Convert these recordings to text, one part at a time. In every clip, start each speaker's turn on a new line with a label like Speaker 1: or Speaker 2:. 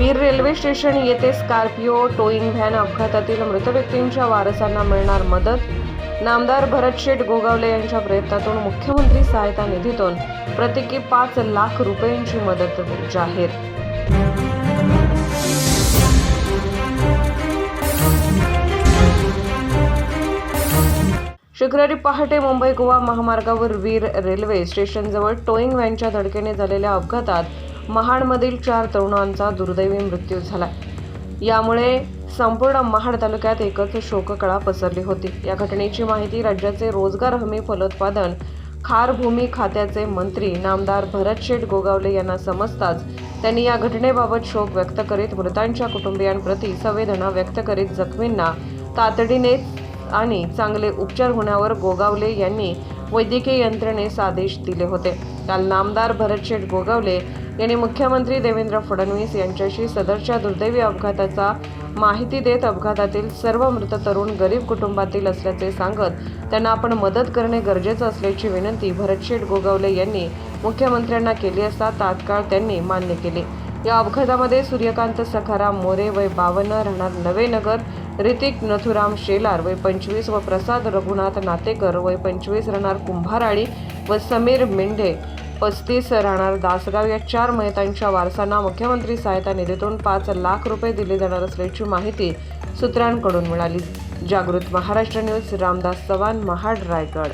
Speaker 1: वीर railway station येथे Scorpio towing van अपघातातील मृत व्यक्तींच्या वारसांना मिळणार मदत. नामदार भरत शेठ गोगावले यांच्या प्रयत्नातून मुख्यमंत्री सहायता निधीतून प्रत्येकी पाच लाख रुपयांची मदत जाहीर. शुक्रवारी पहाटे मुंबई गोवा महामार्गावर वीर रेल्वे स्टेशनजवळ टोईंग व्हॅनच्या धडकेने झालेल्या अपघातात महाडमधील चार तरुणांचा दुर्दैवी मृत्यू झाला यामुळे संपूर्ण महाड तालुक्यात एकच शोककळा पसरली होती. या घटनेची माहिती राज्याचे रोजगार हमी फलोत्पादन खारभूमी खात्याचे मंत्री नामदार भरतशेठ गोगावले यांना समजताच त्यांनी या घटनेबाबत शोक व्यक्त करीत मृतांच्या कुटुंबियांप्रती संवेदना व्यक्त करीत जखमींना तातडीने आणि चांगले उपचार होण्यावर गोगावले यांनी वैद्यकीय यंत्रणेस आदेश दिले होते. काल नामदार भरतशेठ गोगावले यांनी मुख्यमंत्री देवेंद्र फडणवीस यांच्याशी सदरच्या दुर्दैवी अपघाताचा माहिती देत अपघातातील सर्व मृत तरुण गरीब कुटुंबातील असल्याचे सांगत त्यांना आपण मदत करणे गरजेचं असल्याची विनंती भरतशेठ गोगावले यांनी मुख्यमंत्र्यांना केली असता तात्काळ त्यांनी मान्य केली. या अपघातामध्ये सूर्यकांत सखाराम मोरे वय बावन्न राहणार नवेनगर ऋतिक नथुराम शेलार वय पंचवीस व प्रसाद रघुनाथ नातेकर वय पंचवीस राहणार कुंभाराळी व समीर मेंढे पस्तीस राहणार दासगाव या चार मयतांच्या वारसांना मुख्यमंत्री सहायता निधीतून पाच लाख रुपये दिले जाणार असल्याची माहिती सूत्रांकडून मिळाली. जागृत महाराष्ट्र न्यूज रामदास चव्हाण महाड रायगड.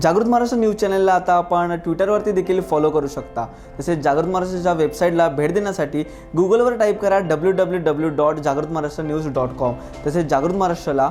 Speaker 2: जागृत महाराष्ट्र न्यूज चॅनलला आता आपण ट्विटरवरती देखील फॉलो करू शकता. तसेच जागृत महाराष्ट्राच्या वेबसाईटला भेट देण्यासाठी गुगलवर टाईप करा डब्ल्यू डब्ल्यू डब्ल्यू डॉट जागृत महाराष्ट्र न्यूज डॉट कॉम तसेच जागृत महाराष्ट्राला